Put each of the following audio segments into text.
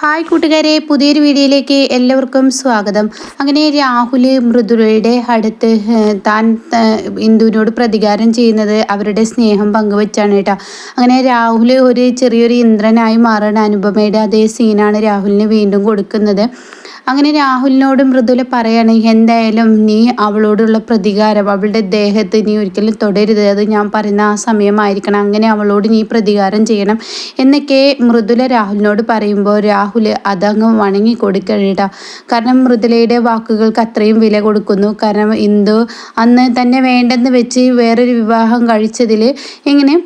Hi കൂട്ടുകാരെ പുതിയൊരു വീഡിയോയിലേക്ക് എല്ലാവർക്കും സ്വാഗതം. അങ്ങനെ രാഹുൽ മൃദുലയുടെ അടുത്ത് താൻ ഇന്ദുവിനോട് പ്രതികാരം ചെയ്യുന്നത് അവരുടെ സ്നേഹം പങ്കുവെച്ചാണ് കേട്ടോ. അങ്ങനെ രാഹുൽ ഒരു ചെറിയൊരു ഇന്ദ്രനായി മാറുന്ന അനുപമയുടെ അതേ സീനാണ് രാഹുലിന് വീണ്ടും കൊടുക്കുന്നത്. അങ്ങനെ രാഹുലിനോട് മൃദുല പറയാണ് എന്തായാലും നീ അവളോടുള്ള പ്രതികാരം അവളുടെ ദേഹത്ത് നീ ഒരിക്കലും തുടരുത്. അത് ഞാൻ പറയുന്ന ആ സമയമായിരിക്കണം. അങ്ങനെ അവളോട് നീ പ്രതികാരം ചെയ്യണം എന്നൊക്കെ മൃദുല രാഹുലിനോട് പറയുമ്പോൾ രാഹുൽ അതങ്ങ് വണങ്ങി കൊടുക്കഴിട കാരണം മൃദുലയുടെ വാക്കുകൾക്ക് അത്രയും വില കൊടുക്കുന്നു. കാരണം ഇന്ദു അന്ന് തന്നെ വേണ്ടെന്ന് വെച്ച് വേറൊരു വിവാഹം കഴിച്ചതിൽ ഇങ്ങനെ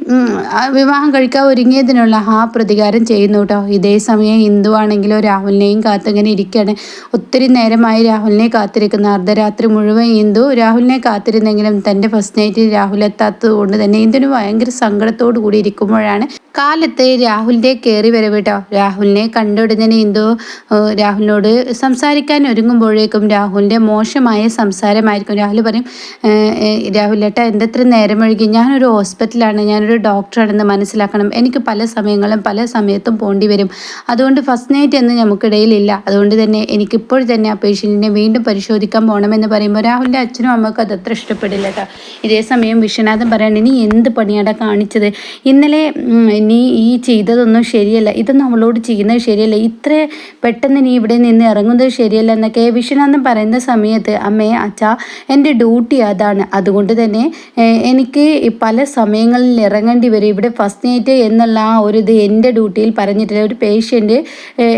വിവാഹം കഴിക്കാൻ ഒരുങ്ങിയതിനുള്ള ആ പ്രതികാരം ചെയ്യുന്നു കേട്ടോ ഇതേ സമയം ഹിന്ദു ആണെങ്കിലോ രാഹുലിനെയും കാത്തിങ്ങനെ ഇരിക്കുകയാണ്. ഒത്തിരി നേരമായി രാഹുലിനെ കാത്തിരിക്കുന്ന അർദ്ധരാത്രി മുഴുവൻ ഇന്ദു രാഹുലിനെ കാത്തിരുന്നെങ്കിലും തന്റെ ഫസ്റ്റ് നൈറ്റിൽ രാഹുൽ എത്താത്തത് കൊണ്ട് തന്നെ ഇന്ദുവിന് ഭയങ്കര സങ്കടത്തോടു കൂടി ഇരിക്കുമ്പോഴാണ് കാലത്ത് രാഹുലിന്റെ കയറി വരവ് കേട്ടോ രാഹുലിനെ കണ്ടുടനെ എന്തോ രാഹുലിനോട് സംസാരിക്കാൻ ഒരുങ്ങുമ്പോഴേക്കും രാഹുലിന്റെ മോശമായ സംസാരമായിരിക്കും. രാഹുൽ പറയും "ഏഹ്, ഏഹ്, രാഹുൽ ഏട്ടാ എന്തത്ര നേരം ഒഴുകി ഞാനൊരു ഹോസ്പിറ്റലാണ് ഞാനൊരു ഡോക്ടറാണെന്ന് മനസ്സിലാക്കണം. എനിക്ക് പല സമയങ്ങളും പല സമയത്തും പോണ്ടി വരും. അതുകൊണ്ട് ഫസ്റ്റ് നൈറ്റ് എന്ന് നമുക്കിടയിലില്ല. അതുകൊണ്ട് തന്നെ എനിക്കിപ്പോൾ തന്നെ ആ പേഷ്യന്റിനെ വീണ്ടും പരിശോധിക്കാൻ പോകണമെന്ന് പറയുമ്പോൾ രാഹുലിന്റെ അച്ഛനും അമ്മക്കും അതത്ര ഇഷ്ടപ്പെടില്ല കേട്ടോ ഇതേ സമയം വിശ്വനാഥൻ പറയാണ് ഇനി എന്ത് പണിയാടാ കാണിച്ചത്? ഇന്നലെ നീ ഈ ചെയ്തതൊന്നും ശരിയല്ല. ഇതൊന്നും അവളോട് ചെയ്യുന്നത് ശരിയല്ല. ഇത്ര പെട്ടെന്ന് നീ ഇവിടെ നിന്ന് ഇറങ്ങുന്നത് ശരിയല്ല എന്നൊക്കെ വിശ്വനാഥൻ പറയുന്ന സമയത്ത് അമ്മേ അച്ഛാ എന്റെ ഡ്യൂട്ടി അതാണ്. അതുകൊണ്ട് തന്നെ എനിക്ക് പല സമയങ്ങളിൽ ഇറങ്ങേണ്ടി വരും. ഇവിടെ ഫസ്റ്റ് നൈറ്റ് എന്നുള്ള ആ ഒരു ഇത് എന്റെ ഡ്യൂട്ടിയിൽ പറഞ്ഞിട്ടില്ല. ഒരു പേഷ്യന്റ്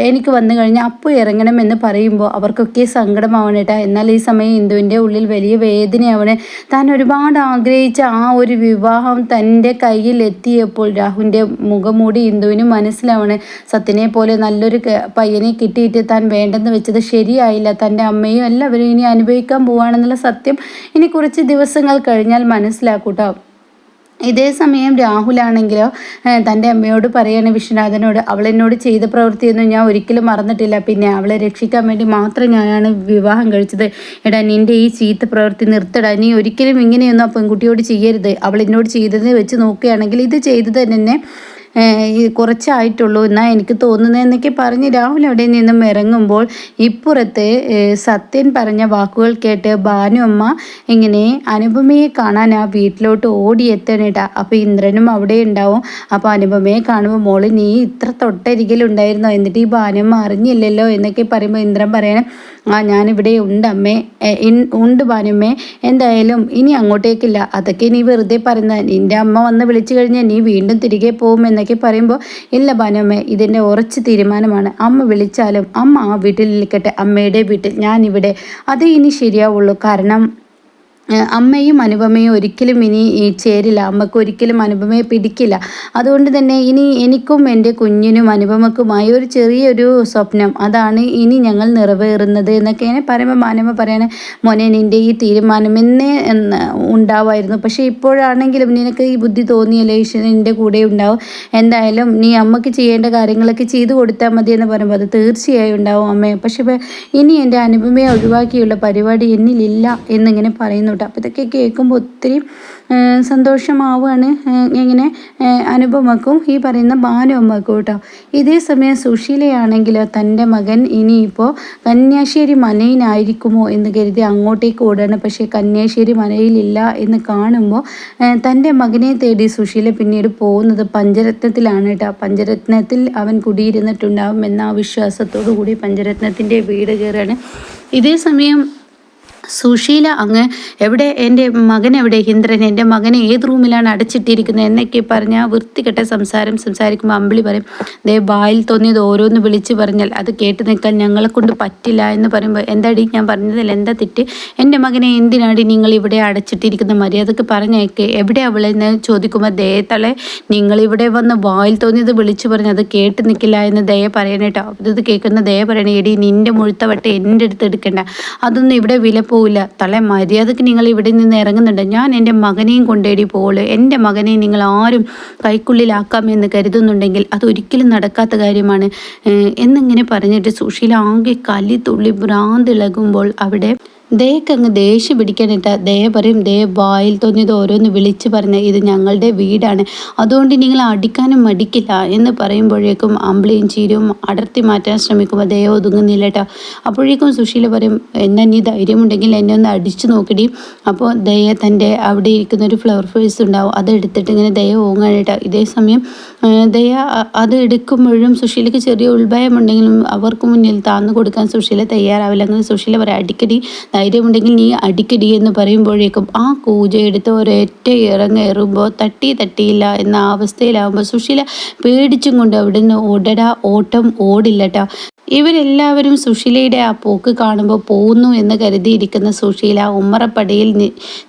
എനിക്ക് വന്നു കഴിഞ്ഞാൽ അപ്പോൾ ഇറങ്ങണമെന്ന് പറയുമ്പോൾ അവർക്കൊക്കെ സങ്കടമാവണം കേട്ടോ എന്നാൽ ഈ സമയം ഇന്ദുവിന്റെ ഉള്ളിൽ വലിയ വേദനയാവണേ. താൻ ഒരുപാട് ആഗ്രഹിച്ച ആ ഒരു വിവാഹം തന്റെ കയ്യിൽ എത്തിയപ്പോൾ രാഹുലിന്റെ മുഖംമൂടി ഇന്ദുവിന് മനസ്സിലാവണേ. സത്യനെ പോലെ നല്ലൊരു പയ്യനെ കിട്ടിയിട്ട് താൻ വേണ്ടെന്ന് വെച്ചത് ശരിയായില്ല. തന്റെ അമ്മയും എല്ലാവരും ഇനി അനുഭവിക്കാൻ പോവുകയാണെന്നുള്ള സത്യം ഇനി കുറച്ച് ദിവസങ്ങൾ കഴിഞ്ഞാൽ മനസ്സിലാക്കൂട്ടോ. ഇതേ സമയം രാഹുലാണെങ്കിലോ തന്റെ അമ്മയോട് പറയാണ് വിശ്വനാഥനോട് അവൾ എന്നോട് ചെയ്ത പ്രവൃത്തിയൊന്നും ഞാൻ ഒരിക്കലും മറന്നിട്ടില്ല. പിന്നെ അവളെ രക്ഷിക്കാൻ വേണ്ടി മാത്രം ഞാനാണ് വിവാഹം കഴിച്ചത്. എടാ നിന്റെ ഈ ചീത്ത പ്രവൃത്തി നിർത്തടാ. നീ ഒരിക്കലും ഇങ്ങനെയൊന്നും ആ പെൺകുട്ടിയോട് ചെയ്യരുത്. അവൾ എന്നോട് ചെയ്തത് വെച്ച് നോക്കുകയാണെങ്കിൽ ഇത് ചെയ്തത് തന്നെ കുറച്ചായിട്ടുള്ളൂ എന്നാൽ എനിക്ക് തോന്നുന്നത് എന്നൊക്കെ പറഞ്ഞ് രാഹുൽ അവിടെ നിന്നും ഇറങ്ങുമ്പോൾ ഇപ്പുറത്ത് സത്യൻ പറഞ്ഞ വാക്കുകൾ കേട്ട് ഭാനു അമ്മ ഇങ്ങനെ അനുപമയെ കാണാൻ ആ വീട്ടിലോട്ട് ഓടിയെത്തണേട്ടാ. അപ്പോൾ ഇന്ദ്രനും അവിടെ ഉണ്ടാവും. അപ്പോൾ അനുപമയെ കാണുമ്പോൾ മോൾ നീ ഇത്ര തൊട്ടരികിലുണ്ടായിരുന്നോ? എന്നിട്ട് ഈ ഭാനുമ്മ അറിഞ്ഞില്ലല്ലോ? എന്നൊക്കെ പറയുമ്പോൾ ഇന്ദ്രൻ പറയണം ആ ഞാനിവിടെ ഉണ്ട് അമ്മേ. ഉണ്ട് ഭാനുമ്മേ എന്തായാലും ഇനി അങ്ങോട്ടേക്കില്ല. അതൊക്കെ നീ വെറുതെ പറയുന്ന നിന്റെ അമ്മ വന്ന് വിളിച്ചു കഴിഞ്ഞാൽ നീ വീണ്ടും തിരികെ പോകും എന്നൊക്കെ പറയുമ്പോൾ ഇല്ല ഭാനുമ്മേ ഇതിന്റെ ഉറച്ച തീരുമാനമാണ്. അമ്മ വിളിച്ചാലും അമ്മ ആ വീട്ടിൽ നിൽക്കട്ടെ. അമ്മയുടെ വീട്ടിൽ ഞാനിവിടെ. അത് ഇനി ശരിയാവുള്ളൂ. കാരണം അമ്മയും അനുപമയും ഒരിക്കലും ഇനി ചേരില്ല. അമ്മയ്ക്ക് ഒരിക്കലും അനുപമയെ പിടിക്കില്ല. അതുകൊണ്ട് തന്നെ ഇനി എനിക്കും എന്റെ കുഞ്ഞിനും അനുപമക്കുമായി ഒരു ചെറിയൊരു സ്വപ്നം. അതാണ് ഇനി ഞങ്ങൾ നിറവേറുന്നത് എന്നൊക്കെയാണ് പറയുമ്പോൾ മാനമ്മ പറയണേ മോനെ നിന്റെ ഈ തീരുമാനം എന്നേ ഉണ്ടാവായിരുന്നു. പക്ഷേ ഇപ്പോഴാണെങ്കിലും നിനക്ക് ഈ ബുദ്ധി തോന്നിയല്ലേ? ഈശ്വരൻ നിന്റെ കൂടെ ഉണ്ടാവും. എന്തായാലും നീ അമ്മയ്ക്ക് ചെയ്യേണ്ട കാര്യങ്ങളൊക്കെ ചെയ്തു കൊടുത്താൽ മതി എന്ന് പറയുമ്പോൾ അത് തീർച്ചയായും ഉണ്ടാവും അമ്മയെ പക്ഷേ ഇനി എന്റെ അനുപമയെ ഒഴിവാക്കിയുള്ള പരിപാടി എന്നിലില്ല എന്നിങ്ങനെ പറയുന്നു കേട്ടോ അപ്പോൾ ഇതൊക്കെ കേൾക്കുമ്പോൾ ഒത്തിരി സന്തോഷമാവുകയാണ് ഇങ്ങനെ അനുപമക്കും ഈ പറയുന്ന ഭാനുമ്മക്കും കേട്ടോ. ഇതേ സമയം സുശീലയാണെങ്കിലോ തന്റെ മകൻ ഇനിയിപ്പോൾ കന്യാശ്ശേരി മനയിലായിരിക്കുമോ എന്ന് കരുതി അങ്ങോട്ടേക്ക് ഓടുകയാണ്. പക്ഷേ കന്യാശ്ശേരി മനയിലില്ല എന്ന് കാണുമ്പോൾ തന്റെ മകനെ തേടി സുശീല പിന്നീട് പോകുന്നത് പഞ്ചരത്നത്തിലാണ് കേട്ടോ. പഞ്ചരത്നത്തിൽ അവൻ കുടിയിരുന്നിട്ടുണ്ടാവും എന്ന ആ വിശ്വാസത്തോടു കൂടി പഞ്ചരത്നത്തിന്റെ വീട് കയറുകയാണ്. ഇതേ സമയം സുശീല അങ്ങ് എവിടെ എന്റെ മകൻ എവിടെ ഇന്ദ്രൻ എന്റെ മകൻ ഏത് റൂമിലാണ് അടച്ചിട്ടിരിക്കുന്നത് എന്നൊക്കെ പറഞ്ഞ് വൃത്തികെട്ട സംസാരം സംസാരിക്കുമ്പോൾ അമ്പിളി പറയും ദേ ബായിൽ തോന്നിയത് ഓരോന്ന് വിളിച്ച് പറഞ്ഞാൽ അത് കേട്ട് നിൽക്കാൻ ഞങ്ങളെ കൊണ്ട് പറ്റില്ല എന്ന് പറയുമ്പോൾ എന്താടി ഞാൻ പറഞ്ഞതിൽ എന്താ തെറ്റ്? എന്റെ മകനെ എന്തിനാടി നിങ്ങൾ ഇവിടെ അടച്ചിട്ടിരിക്കുന്ന മര്യാദയ്ക്ക് പറഞ്ഞേക്കെ. എവിടെ അവളെന്ന് ചോദിക്കുമ്പോൾ ദേ നിങ്ങൾ ഇവിടെ വന്ന് വായിൽ തോന്നിയത് വിളിച്ചു പറഞ്ഞ് അത് കേട്ട് നിൽക്കില്ല എന്ന് ദയ പറയണേട്ടോ. ഇത് കേൾക്കുന്ന ദയ പറയണേ എടി നിന്റെ മുഴുത്തവട്ടെ എന്റെ അടുത്ത് എടുക്കണ്ട. അതൊന്നും ഇവിടെ വില പോവില്ല. തള്ളെ മര്യാദയ്ക്ക് നിങ്ങൾ ഇവിടെ നിന്ന് ഇറങ്ങുന്നുണ്ട്. ഞാൻ എന്റെ മകനെയും കൊണ്ടേടി പോകുള്ളൂ എന്റെ മകനെ നിങ്ങൾ ആരും കൈക്കുള്ളിലാക്കാമെന്ന് കരുതുന്നുണ്ടെങ്കിൽ അതൊരിക്കലും നടക്കാത്ത കാര്യമാണ്. എന്നിങ്ങനെ പറഞ്ഞിട്ട് സുശീല ആകെ കലി തുള്ളി ഭ്രാന്തിളകുമ്പോൾ അവിടെ ദയക്ക് അങ്ങ് ദേഷ്യം പിടിക്കാനിട്ട ദയ പറയും ദയ വായിൽ തോന്നിയത് ഓരോന്ന് വിളിച്ച് പറഞ്ഞ ഇത് ഞങ്ങളുടെ വീടാണ്. അതുകൊണ്ട് നിങ്ങൾ അടിക്കാനും മടിക്കില്ല എന്ന് പറയുമ്പോഴേക്കും അമ്പിളിയും ചീരും അടർത്തി മാറ്റാൻ ശ്രമിക്കുമ്പോൾ ദയ ഒതുങ്ങുന്നില്ല കേട്ടോ അപ്പോഴേക്കും സുശീല പറയും എന്നെ നീ ധൈര്യമുണ്ടെങ്കിൽ എന്നെ ഒന്ന് അടിച്ചു നോക്കിടി. അപ്പോൾ ദയ തന്റെ അവിടെ ഇരിക്കുന്ന ഒരു ഫ്ലവർ ഫേസ് ഉണ്ടാവും. അതെടുത്തിട്ട് ഇങ്ങനെ ദയ ഓങ്ങാനിട്ടോ ഇതേ സമയം ദയ അത് എടുക്കുമ്പോഴും സുശീലയ്ക്ക് ചെറിയ ഉൾഭയമുണ്ടെങ്കിലും അവർക്ക് മുന്നിൽ താന്നു കൊടുക്കാൻ സുശീല തയ്യാറാവില്ല. അങ്ങനെ സുശീല പറയാം അടിക്കടി ധൈര്യമുണ്ടെങ്കിൽ നീ അടിക്കടി എന്ന് പറയുമ്പോഴേക്കും ആ കൂജ എടുത്ത് ഒരൊറ്റ ഇറങ്ങേറുമ്പോൾ തട്ടി തട്ടിയില്ല എന്ന അവസ്ഥയിലാവുമ്പോൾ സുശീല പേടിച്ചും കൊണ്ട് അവിടുന്ന് ഓടടാ ഓട്ടം ഓടില്ലട്ടോ. ഇവരെല്ലാവരും സുശീലയുടെ ആ പോക്ക് കാണുമ്പോൾ പോകുന്നു എന്ന് കരുതിയിരിക്കുന്ന സുശീല ഉമ്മറപ്പടിയിൽ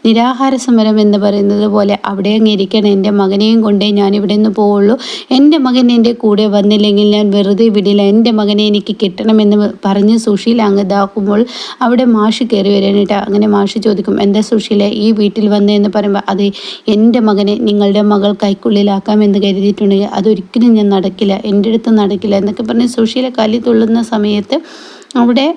നിരാഹാര സമരം എന്ന് പറയുന്നത് പോലെ അവിടെ അങ്ങ് ഇരിക്കണം. എന്റെ മകനെയും കൊണ്ടേ ഞാൻ ഇവിടെ നിന്ന് പോവുള്ളൂ. എന്റെ മകൻ എന്റെ കൂടെ വന്നില്ലെങ്കിൽ ഞാൻ വെറുതെ വിടില്ല. എന്റെ മകനെ എനിക്ക് കിട്ടണമെന്ന് പറഞ്ഞ് സുശീല അങ്ങ് ഇതാക്കുമ്പോൾ അവിടെ മാഷ് കയറി വരാനായിട്ട് അങ്ങനെ മാഷി ചോദിക്കും എന്താ സുഷീലെ ഈ വീട്ടിൽ വന്നതെന്ന് പറയുമ്പോൾ അത് എന്റെ മകനെ നിങ്ങളുടെ മകൾ കൈക്കുള്ളിലാക്കാം എന്ന് കരുതിയിട്ടുണ്ടെങ്കിൽ അതൊരിക്കലും ഞാൻ നടക്കില്ല എന്റെ അടുത്ത് നടക്കില്ല എന്നൊക്കെ പറഞ്ഞ് സുഷീലെ കലി തുള്ളുന്ന സമയത്ത് അവിടെ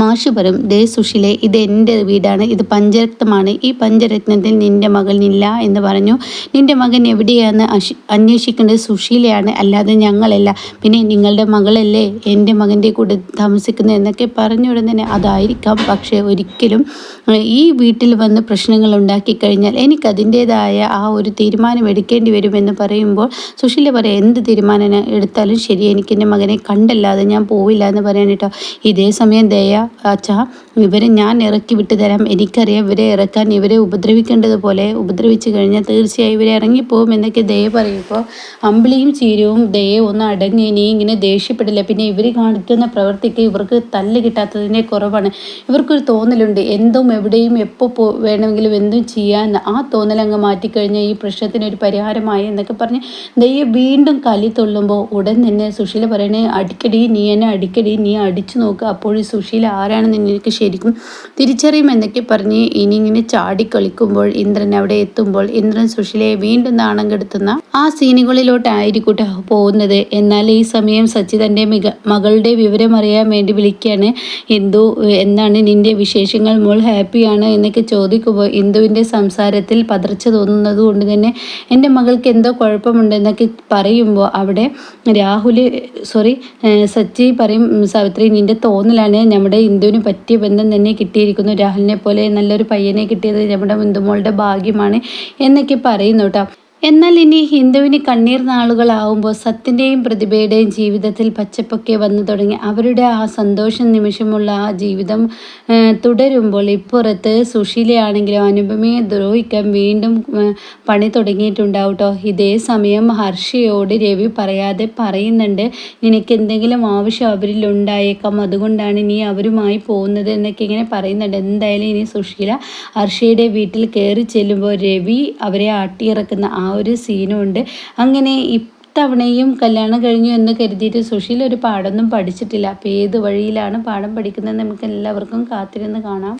മാഷ് പറയും ദേ സുഷിലെ ഇത് എന്റെ വീടാണ്. ഇത് പഞ്ചരത്നമാണ് ഈ പഞ്ചരത്നത്തിൽ നിന്റെ മകനില്ല എന്ന് പറഞ്ഞു. നിന്റെ മകൻ എവിടെയാണ് അന്വേഷിക്കേണ്ടത് സുഷീലയാണ് അല്ലാതെ ഞങ്ങളല്ല. പിന്നെ നിങ്ങളുടെ മകളല്ലേ എന്റെ മകന്റെ കൂടെ താമസിക്കുന്നത് എന്നൊക്കെ പറഞ്ഞ ഉടൻ തന്നെ അതായിരിക്കാം. പക്ഷേ ഒരിക്കലും ഈ വീട്ടിൽ വന്ന് പ്രശ്നങ്ങൾ ഉണ്ടാക്കി കഴിഞ്ഞാൽ എനിക്കതിന്റേതായ ആ ഒരു തീരുമാനം എടുക്കേണ്ടി വരുമെന്ന് പറയുമ്പോൾ സുഷീല പറയാം എന്ത് തീരുമാനം എടുത്താലും ശരി എനിക്ക് എന്റെ മകനെ കണ്ടല്ലാതെ ഞാൻ പോവില്ല എന്ന് പറയാനിട്ടോ ഇതേ സമയം ദയ അച്ഛാ ഇവരെ ഞാൻ ഇറക്കി വിട്ടു തരാം എനിക്കറിയാം ഇവരെ ഇറക്കാൻ ഇവരെ ഉപദ്രവിക്കേണ്ടതുപോലെ ഉപദ്രവിച്ചു കഴിഞ്ഞാൽ തീർച്ചയായും ഇവരെ ഇറങ്ങിപ്പോവും എന്നൊക്കെ ദയ പറയുമ്പോൾ അമ്പിളിയും ചീരവും ദയ ഒന്ന് അടങ്ങി ഇനി ഇങ്ങനെ ദേഷ്യപ്പെടില്ല. പിന്നെ ഇവർ കാണിക്കുന്ന പ്രവൃത്തിക്ക് ഇവർക്ക് തല്ല് കിട്ടാത്തതിന്റെ കുറവാണ്. ഇവർക്കൊരു തോന്നലുണ്ട്. എന്തും എവിടെയും എപ്പോൾ പോ വേണമെങ്കിലും എന്തും ചെയ്യാൻ ആ തോന്നലങ്ങ് മാറ്റിക്കഴിഞ്ഞാൽ ഈ പ്രശ്നത്തിനൊരു പരിഹാരമായി എന്നൊക്കെ പറഞ്ഞ് ദയ വീണ്ടും കലി തൊള്ളുമ്പോൾ ഉടൻ തന്നെ സുശീല പറയണേ അടിക്കടി നീ എന്നെ അടിക്കടി നീ അടിച്ചു നോക്കുക അപ്പോൾ സുശീല ആരാണെന്ന് എനിക്ക് ശരിക്കും തിരിച്ചറിയുമെന്നൊക്കെ പറഞ്ഞ് ഇനി ഇങ്ങനെ ചാടിക്കളിക്കുമ്പോൾ ഇന്ദ്രൻ അവിടെ എത്തുമ്പോൾ ഇന്ദ്രൻ സുശീലയെ വീണ്ടും നാണം കെടുത്തുന്ന ആ സീനുകളിലോട്ടായിരിക്കട്ടെ പോകുന്നത്. എന്നാൽ ഈ സമയം സച്ചി തന്റെ മിക മകളുടെ വിവരം അറിയാൻ വേണ്ടി വിളിക്കുകയാണ്. ഇന്ദു എന്താണ് നിന്റെ വിശേഷങ്ങൾ? മോൾ ഹാപ്പിയാണ്? എന്നൊക്കെ ചോദിക്കുമ്പോൾ ഇന്ദുവിന്റെ സംസാരത്തിൽ പതർച്ച തോന്നുന്നത് കൊണ്ട് തന്നെ എന്റെ മകൾക്ക് എന്തോ കുഴപ്പമുണ്ടെന്നൊക്കെ പറയുമ്പോൾ അവിടെ രാഹുൽ സോറി സച്ചി പറയും സാവിത്രി നിന്റെ തോന്നലാണ്. നമ്മുടെ ഇന്ദുവിന് പറ്റിയ ബന്ധം തന്നെ കിട്ടിയിരിക്കുന്നു. രാഹുലിനെ പോലെ നല്ലൊരു പയ്യനെ കിട്ടിയത് നമ്മുടെ ബന്ധുമോളുടെ ഭാഗ്യമാണ് എന്നൊക്കെ പറയുന്നു കേട്ടോ. എന്നാൽ ഇനി ഹിന്ദുവിന് കണ്ണീർ നാളുകളാവുമ്പോൾ സത്യന്റെയും പ്രതിഭയുടെയും ജീവിതത്തിൽ പച്ചപ്പൊക്കെ വന്നു തുടങ്ങി അവരുടെ ആ സന്തോഷം നിമിഷമുള്ള ആ ജീവിതം തുടരുമ്പോൾ ഇപ്പുറത്ത് സുശീലയാണെങ്കിലും അനുപമയെ ദ്രോഹിക്കാൻ വീണ്ടും പണി തുടങ്ങിയിട്ടുണ്ടാവും കേട്ടോ ഇതേ സമയം ഹർഷയോട് രവി പറയാതെ പറയുന്നുണ്ട് നിനക്ക് എന്തെങ്കിലും ആവശ്യം അവരിൽ ഉണ്ടായേക്കാം. അതുകൊണ്ടാണ് ഇനി അവരുമായി പോകുന്നത് എന്നൊക്കെ ഇങ്ങനെ പറയുന്നുണ്ട്. എന്തായാലും ഇനി സുശീല ഹർഷയുടെ വീട്ടിൽ കയറി ചെല്ലുമ്പോൾ രവി അവരെ ആട്ടിയിറക്കുന്ന ആ ഒരു സീനും ഉണ്ട് അങ്ങനെ ഇത്തവണയും കല്യാണം കഴിഞ്ഞു എന്ന് കരുതിയിട്ട് സുശീൽ ഒരു പാടൊന്നും പഠിച്ചിട്ടില്ല. അപ്പോൾ ഏത് വഴിയിലാണ് പാഠം പഠിക്കുന്നത് നമുക്ക് എല്ലാവർക്കും കാത്തിരുന്ന് കാണാം.